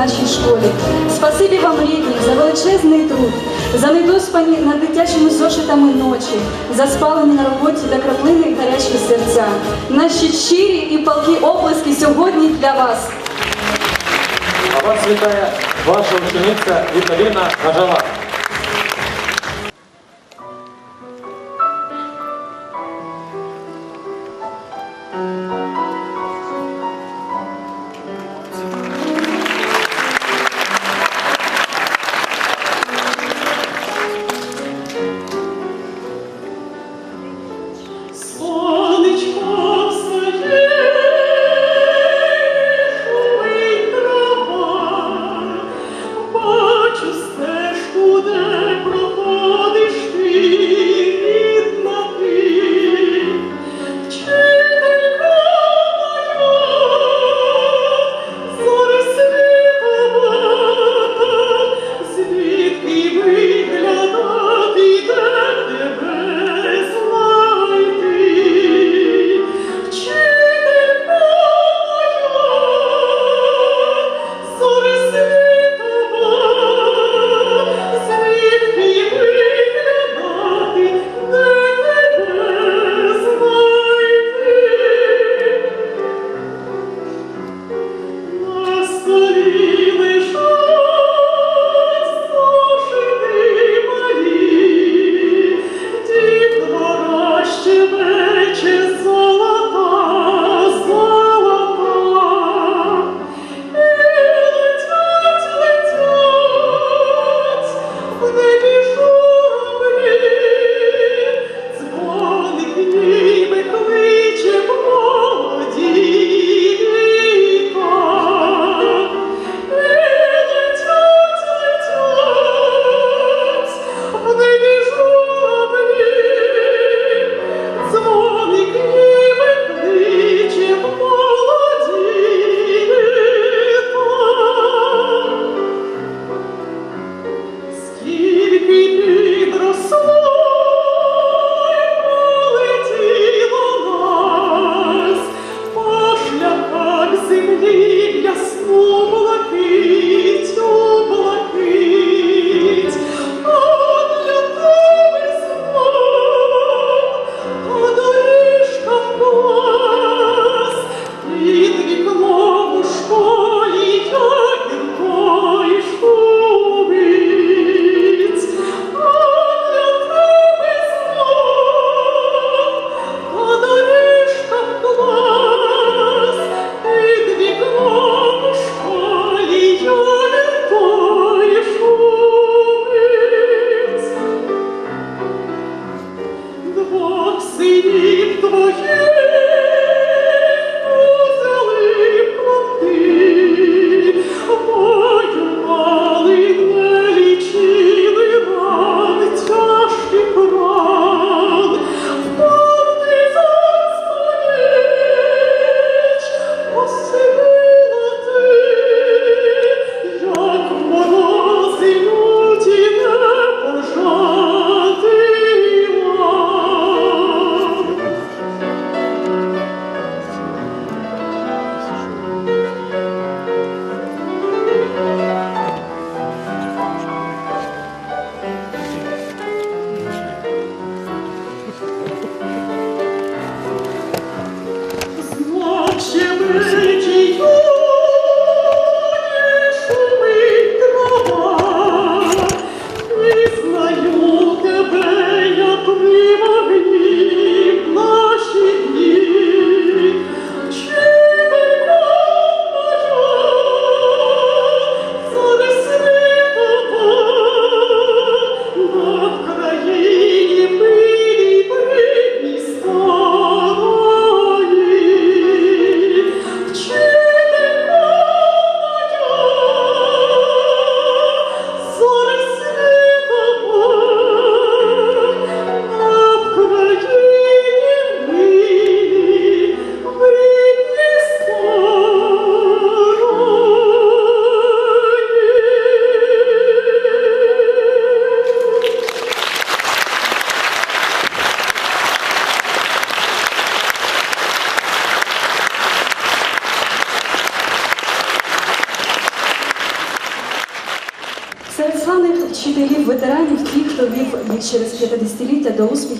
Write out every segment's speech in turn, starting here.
нашій школі. Спасибі вам, рідні, за величезний труд, за недоспані над дитячими зошитами ночі, за спалені на роботі та краплини гарячі серця. Наші щирі і палкі оплески сьогодні для вас. А вас вітає ваша учениця Віталіна Гажала.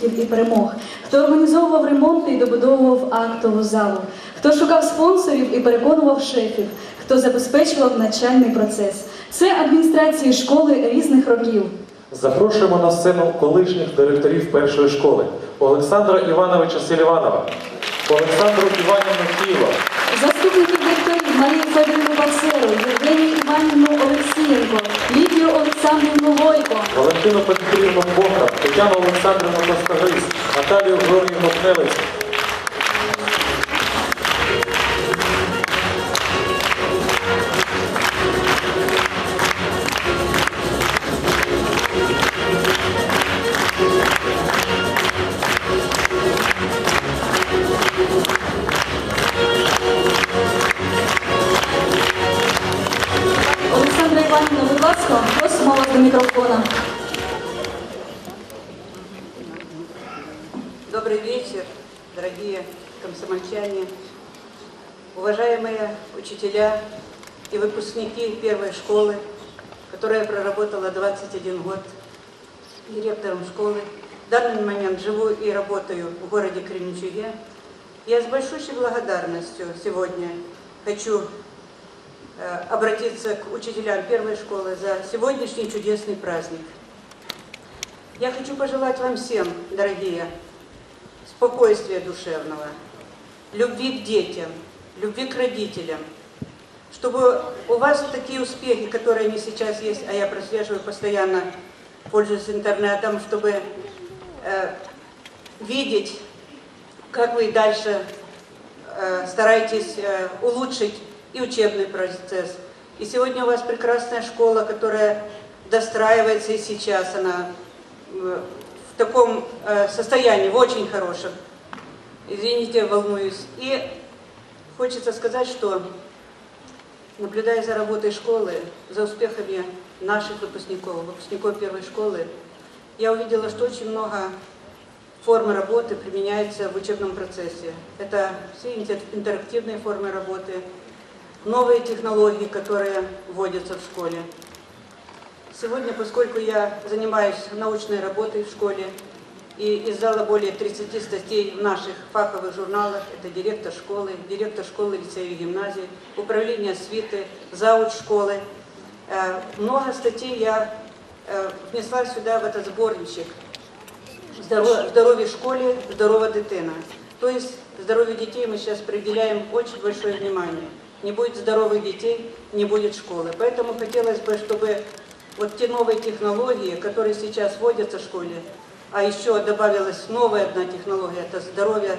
Успіхів і перемог, хто організовував ремонти і добудовував актову залу, хто шукав спонсорів і переконував шефів, хто забезпечував навчальний процес. Це адміністрації школи різних років. Запрошуємо на сцену колишніх директорів першої школи Олександра Івановича Селіванова, Олександру Іванівну Києва, директорів Марію Федорівну Басиру, Євгенію Іванівну Олексієнко, Лідію Олександрівну Гойко. Валентину Петрівну Бохар, Тетяну Олександрівну Костагрис, Наталію Георгіївну Кнелець, вас до мікрофона. Добрый вечер, дорогие комсомольчане, уважаемые учителя и выпускники первой школы, которая проработала 21 год директором школы. В данный момент живу и работаю в городе Кременчуге. Я с большущей благодарностью сегодня хочу обратиться к учителям первой школы за сегодняшний чудесный праздник. Я хочу пожелать вам всем, дорогие, спокойствия душевного, любви к детям, любви к родителям, чтобы у вас такие успехи, которые они сейчас есть, а я прослеживаю постоянно, пользуюсь интернетом, чтобы э, видеть, как вы дальше э, стараетесь э, улучшить и учебный процесс. И сегодня у вас прекрасная школа, которая достраивается и сейчас она э, в таком э, состоянии, в очень хорошем. Извините, волнуюсь. И хочется сказать, что наблюдая за работой школы, за успехами наших выпускников, выпускников первой школы, я увидела, что очень много форм работы применяется в учебном процессе. Это все интер- интерактивные формы работы, новые технологии, которые вводятся в школе. Сегодня, поскольку я занимаюсь научной работой в школе и издала более 30 статей в наших фаховых журналах, это директор школы, директор школы, лицея и гимназии, управление свиты, зауч школы, э, много статей я э, внесла сюда в этот сборничек «Здоро- «Здоровье в школе, здорова дитина». То есть здоровью детей мы сейчас приділяем очень большое внимание. Не будет здоровых детей, не будет школы. Поэтому хотелось бы, чтобы вот те новые технологии, которые сейчас вводятся в школе, а еще добавилась новая одна технология, это здоровье,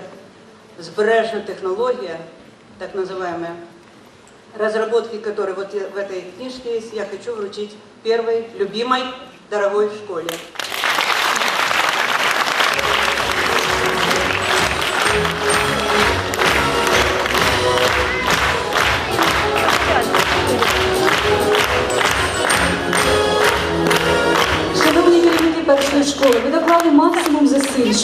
сбережная технология, так называемая, разработки, которые вот в этой книжке есть, я хочу вручить первой, любимой, дорогой в школе.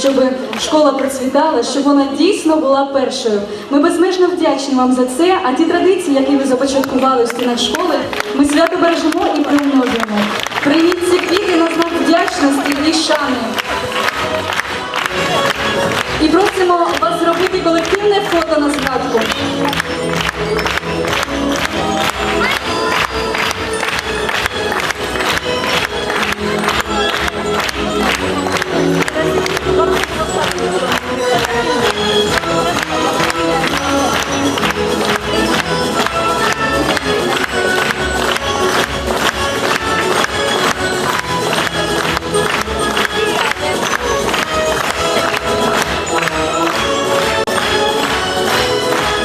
Щоб школа процвітала, щоб вона дійсно була першою. Ми безмежно вдячні вам за це. А ті традиції, які ви започаткували в стінах школи, ми свято бережемо і приумножуємо. Прийміть ці квіти на знак вдячності і шани. І просимо вас зробити колективне фото на згадку.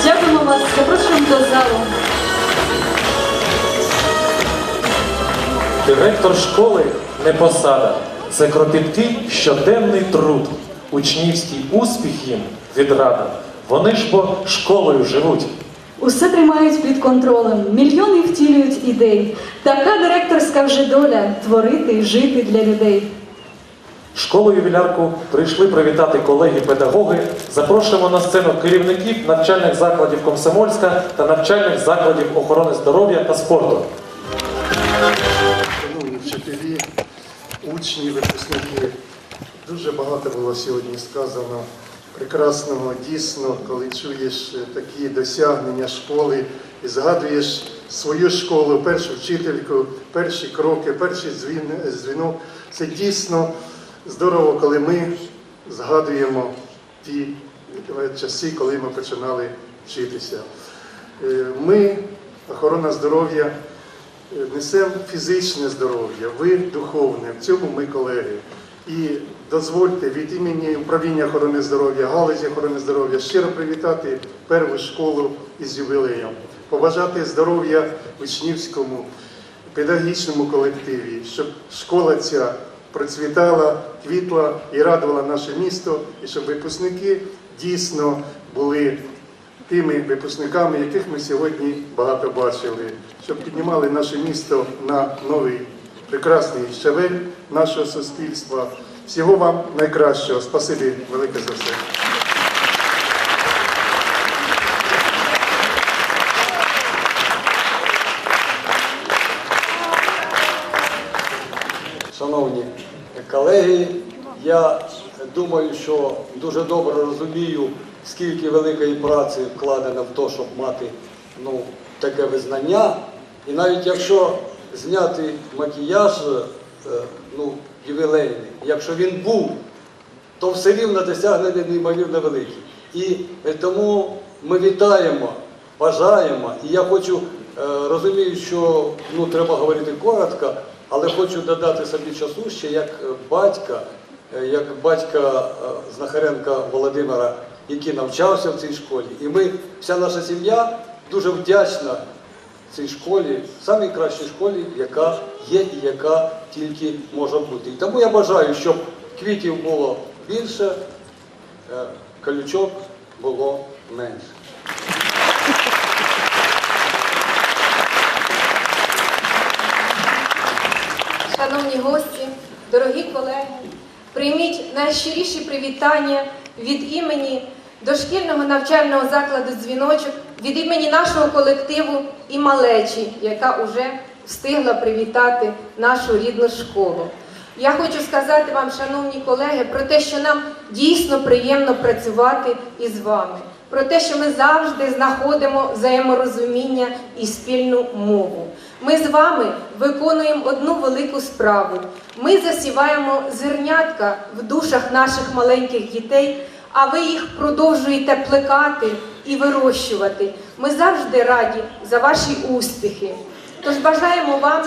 Дякуємо вас, запрошуємо до залу. Директор школи не посада. Це кропіткий щоденний труд. Учнівський успіх їм відрада. Вони ж бо школою живуть. Усе тримають під контролем, мільйони втілюють ідей. Така директорська вже доля творити і жити для людей. Школу ювілярку прийшли привітати колеги-педагоги. Запрошуємо на сцену керівників навчальних закладів Комсомольська та навчальних закладів охорони здоров'я та спорту. шановні вчителі, учні, випускники. Дуже багато було сьогодні сказано прекрасного, дійсно, коли чуєш такі досягнення школи і згадуєш свою школу, першу вчительку, перші кроки, перший дзвін, дзвінок. Це дійсно здорово, коли ми згадуємо ті часи, коли ми починали вчитися. Е, Ми, охорона здоров'я, несемо фізичне здоров'я, ви духовне. В цьому ми колеги. І дозвольте від імені управління охорони здоров'я, галузі охорони здоров'я щиро привітати перву школу із ювілеєм, побажати здоров'я учнівському, педагогічному колективі, щоб школа ця процвітала, квітла і радувала наше місто, і щоб випускники дійсно були тими випускниками, яких ми сьогодні багато бачили, щоб піднімали наше місто на новий прекрасний щавель нашого суспільства. Всього вам найкращого. Спасибі велике за все. Шановні колеги, я думаю, що дуже добре розумію, скільки великої праці вкладено в те, щоб мати ну, таке визнання. І навіть якщо зняти макіяж е, ну, ювілейний, якщо він був, то все рівно досягнення неймовірно великі. І е, тому ми вітаємо, бажаємо. І я хочу, е, розумію, що ну, треба говорити коротко, але хочу додати собі часу ще як батька, як батька Знахаренка Володимира, який навчався в цій школі. І ми, вся наша сім'я дуже вдячна цій школі, самій кращій школі, яка є і яка тільки може бути. І тому я бажаю, щоб квітів було більше, е, колючок було менше. Шановні гості, дорогі колеги, прийміть найщиріші привітання від імені дошкільного навчального закладу дзвіночок, від імені нашого колективу і малечі, яка вже встигла привітати нашу рідну школу. Я хочу сказати вам, шановні колеги, про те, що нам дійсно приємно працювати із вами, про те, що ми завжди знаходимо взаєморозуміння і спільну мову. Ми з вами виконуємо одну велику справу. Ми засіваємо зернятка в душах наших маленьких дітей, а ви їх продовжуєте плекати і вирощувати. Ми завжди раді за ваші успіхи. Тож бажаємо вам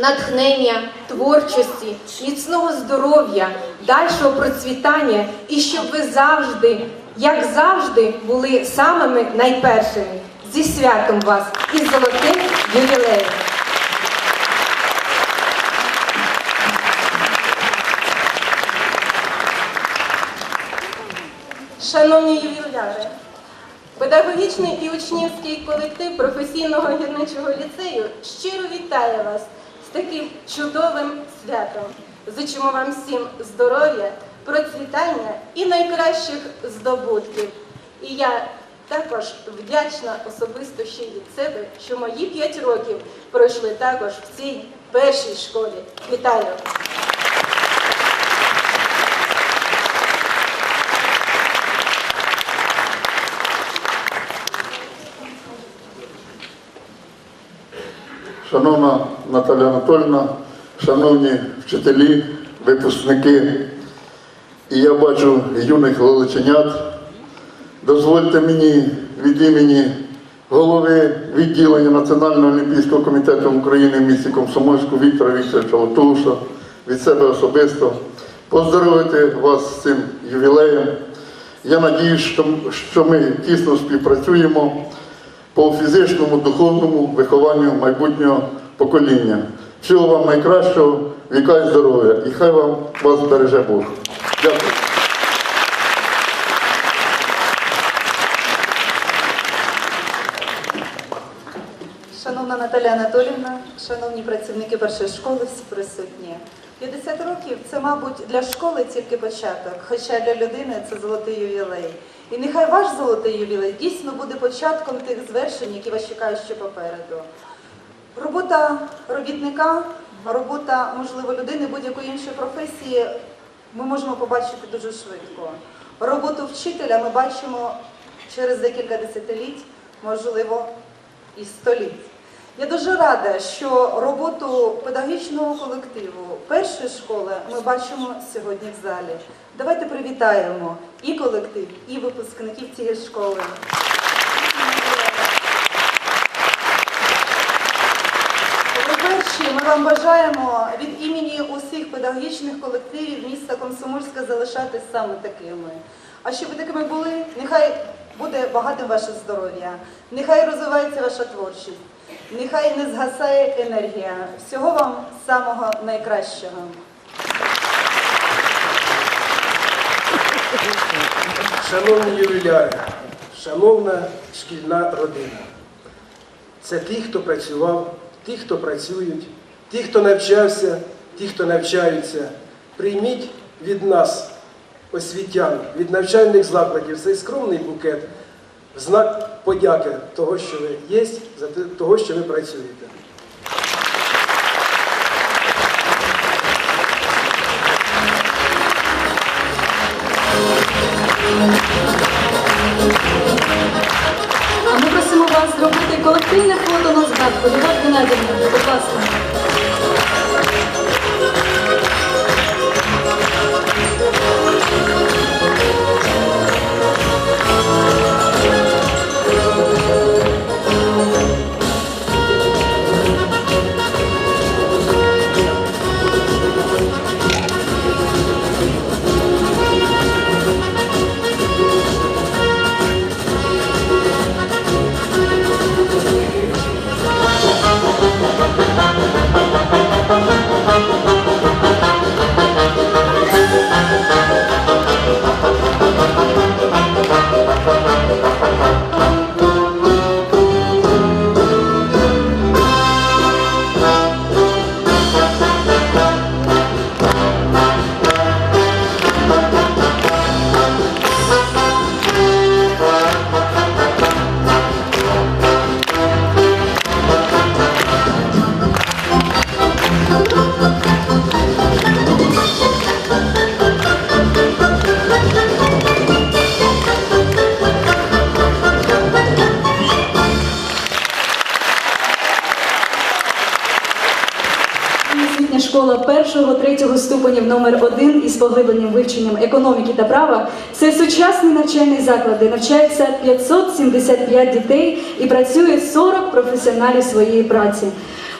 натхнення, творчості, міцного здоров'я, дальшого процвітання і щоб ви завжди, як завжди, були самими найпершими. Зі святом вас і золотим ювілеєм! Шановні ювіляри, педагогічний і учнівський колектив професійного гірничого ліцею щиро вітає вас з таким чудовим святом. Зичимо вам всім здоров'я, процвітання і найкращих здобутків. І я також вдячна особисто ще й від себе, що мої п'ять років пройшли також в цій першій школі. Вітаю! Шановна Наталя Анатольовна, шановні вчителі, випускники, і я бачу юних лелеченят. Дозвольте мені від імені голови відділення Національного олімпійського комітету України в місті Комсомольську Віктора Вікторовича Латуша від себе особисто поздоровити вас з цим ювілеєм. Я що- що ми тісно співпрацюємо по фізичному, духовному вихованню майбутнього покоління. Всього вам найкращого, віка і здоров'я, і хай вам вас береже Бог. Дякую. Шановна Наталя Анатолівна, шановні працівники першої школи, всі присутні. 50 років це, мабуть, для школи тільки початок, хоча для людини це золотий ювілей. І нехай ваш золотий ювілей дійсно буде початком тих звершень, які вас чекають ще попереду. Робота робітника робота, можливо, людини будь-якої іншої професії ми можемо побачити дуже швидко. Роботу вчителя ми бачимо через декілька десятиліть, можливо, і століть. Я дуже рада, що роботу педагогічного колективу першої школи ми бачимо сьогодні в залі. Давайте привітаємо і колектив, і випускників цієї школи. Ви перші, ми вам бажаємо від імені усіх педагогічних колективів міста Комсомольська залишатись саме такими. А щоб ви такими були, нехай буде багатим ваше здоров'я, нехай розвивається ваша творчість, нехай не згасає енергія. Всього вам самого найкращого. Шановні ювіляри, шановна шкільна родина, це ті, хто працював, ті, хто працюють, ті, хто навчався, ті, хто навчаються. Прийміть від нас, освітян, від навчальних закладів цей скромний букет знак подяки того, що ви є, за того, що ви працюєте. А ми просимо вас зробити колективне фото на згадку. Будь ласка. Школа першого, третього ступенів номер один із поглибленим вивченням економіки та права це сучасний навчальний заклад, де навчається 575 дітей і працює 40 професіоналів своєї праці.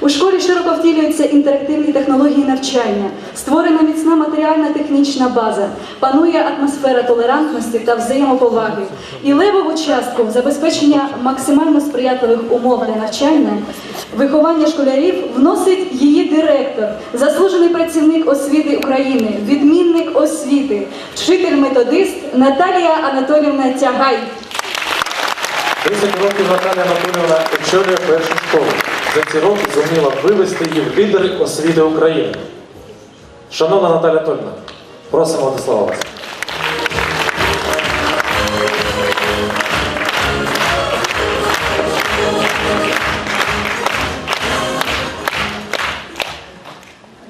У школі широко втілюються інтерактивні технології навчання, створена міцна матеріальна-технічна база, панує атмосфера толерантності та взаємоповаги. І левову частку забезпечення максимально сприятливих умов для навчання, виховання школярів вносить її директор, заслужений працівник освіти України, відмінник освіти, вчитель-методист Наталія Анатолівна Тягай. 10 років Наталя Анатоліївна очолює першу школу. За ці роки зуміла вивести її в лідери освіти України. Шановна Наталя Анатоліївна, просимо до слова вас.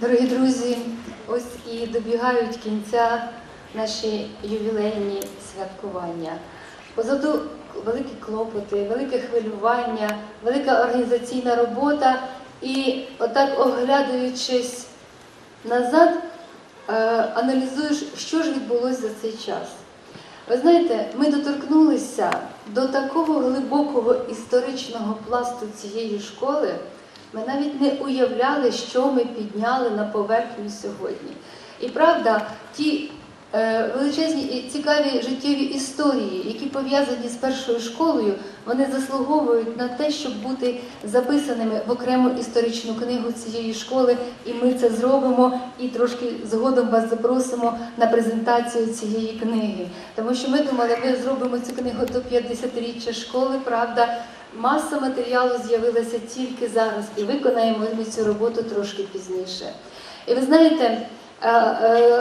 Дорогі друзі, ось і добігають кінця наші ювілейні святкування. Позаду великі клопоти, велике хвилювання, велика організаційна робота. І отак, оглядаючись назад, е, аналізуєш, що ж відбулося за цей час. Ви знаєте, ми доторкнулися до такого глибокого історичного пласту цієї школи. Ми навіть не уявляли, що ми підняли на поверхню сьогодні. І правда, ті величезні і цікаві життєві історії, які пов'язані з першою школою, вони заслуговують на те, щоб бути записаними в окрему історичну книгу цієї школи. І ми це зробимо і трошки згодом вас запросимо на презентацію цієї книги. Тому що ми думали, ми зробимо цю книгу до 50-річчя школи, правда. Маса матеріалу з'явилася тільки зараз, і виконаємо ми цю роботу трошки пізніше. І ви знаєте, е, е,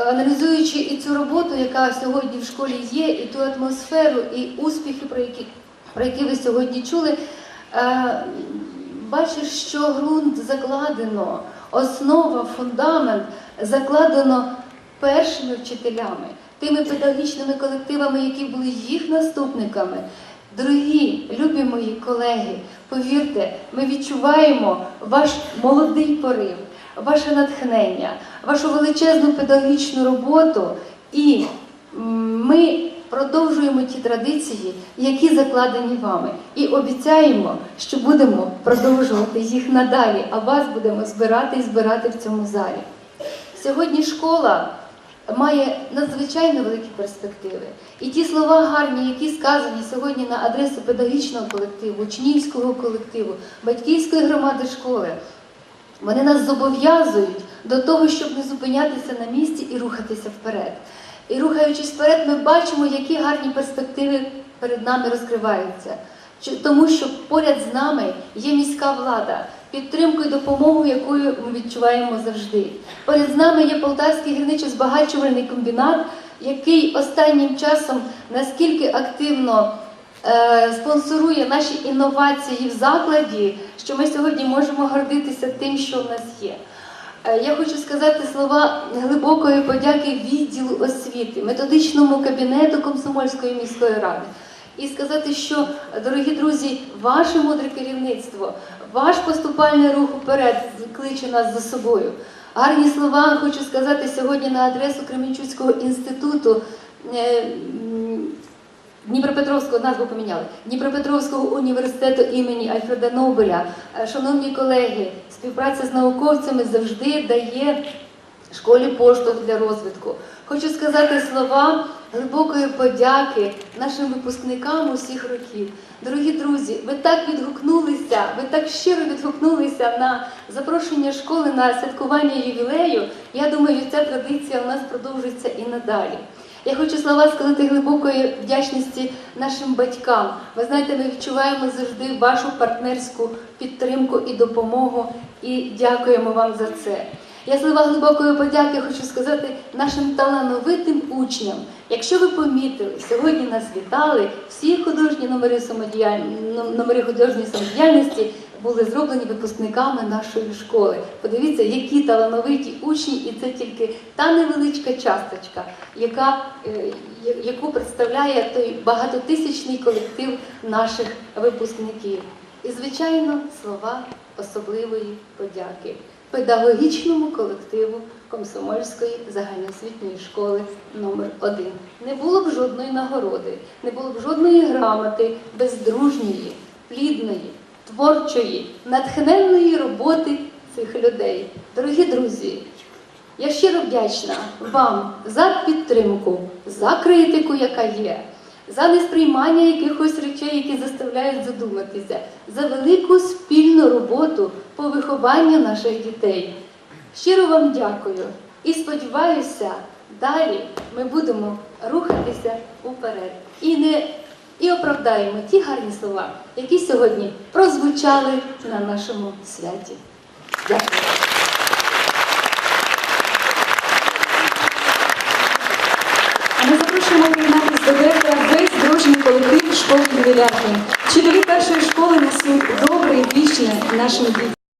аналізуючи і цю роботу, яка сьогодні в школі є, і ту атмосферу, і успіхи, про які, про які ви сьогодні чули, е, бачиш, що ґрунт закладено основа, фундамент закладено першими вчителями, тими педагогічними колективами, які були їх наступниками. Дорогі, любі мої колеги, повірте, ми відчуваємо ваш молодий порив, ваше натхнення, вашу величезну педагогічну роботу, і ми продовжуємо ті традиції, які закладені вами, і обіцяємо, що будемо продовжувати їх надалі, а вас будемо збирати і збирати в цьому залі. Сьогодні школа має надзвичайно великі перспективи. І ті слова гарні, які сказані сьогодні на адресу педагогічного колективу, учнівського колективу, батьківської громади школи, вони нас зобов'язують до того, щоб не зупинятися на місці і рухатися вперед. І рухаючись вперед, ми бачимо, які гарні перспективи перед нами розкриваються. Тому що поряд з нами є міська влада, підтримку і допомогу, якою ми відчуваємо завжди. Поряд з нами є Полтавський гірничо-збагачувальний комбінат, який останнім часом наскільки активно е, спонсорує наші інновації в закладі, що ми сьогодні можемо гордитися тим, що в нас є. Е, Я хочу сказати слова глибокої подяки відділу освіти, методичному кабінету Комсомольської міської ради. І сказати, що, дорогі друзі, ваше мудре керівництво, ваш поступальний рух уперед кличе нас за собою. Гарні слова хочу сказати сьогодні на адресу Кременчуцького інституту. Дніпропетровського назву поміняли Дніпропетровського університету імені Альфреда Нобеля. Е, Шановні колеги, співпраця з науковцями завжди дає школі поштовх для розвитку. Хочу сказати слова глибокої подяки нашим випускникам усіх років. Дорогі друзі, ви так відгукнулися, ви так щиро відгукнулися на запрошення школи на святкування ювілею. Я думаю, ця традиція у нас продовжиться і надалі. Я хочу слова сказати глибокої вдячності нашим батькам. Ви знаєте, ми відчуваємо завжди вашу партнерську підтримку і допомогу, і дякуємо вам за це. Я слова глибокої подяки хочу сказати нашим талановитим учням. Якщо ви помітили, сьогодні нас вітали, всі художні номери самодіяль- номери художньої самодіяльності були зроблені випускниками нашої школи. Подивіться, які талановиті учні, і це тільки та невеличка часточка, яка, е, яку представляє той багатотисячний колектив наших випускників. І, звичайно, слова особливої подяки педагогічному колективу Комсомольської загальноосвітньої школи номер 1 Не було б жодної нагороди, не було б жодної грамоти без дружньої, плідної, творчої, натхненної роботи цих людей. Дорогі друзі, я щиро вдячна вам за підтримку, за критику, яка є, за несприймання якихось речей, які заставляють задуматися, за велику спільну роботу по вихованню наших дітей. Щиро вам дякую і сподіваюся, далі ми будемо рухатися уперед і не і оправдаємо ті гарні слова, які сьогодні прозвучали на нашому святі. Дякую. Ми запрошуємо приєднатися до директора весь дружній колектив школи ювілярки. Вчителі першої школи несуть добре і вічне нашим дітям.